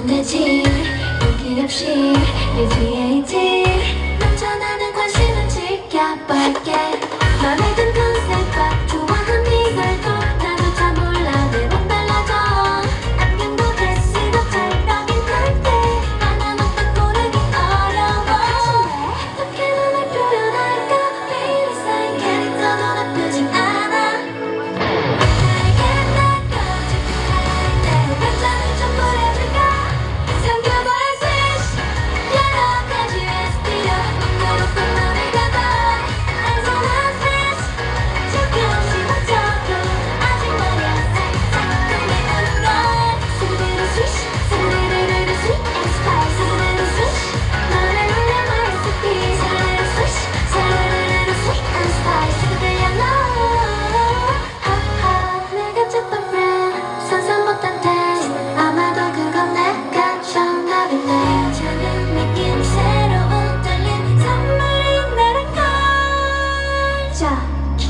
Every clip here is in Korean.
탐나지 용기 없이 내 뒤에 있지.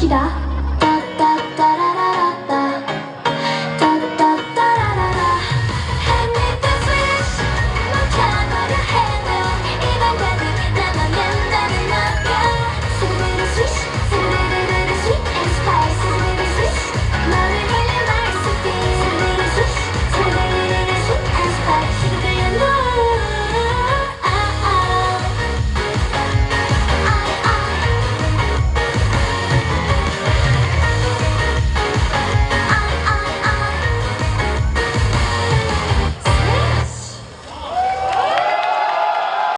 好きだ。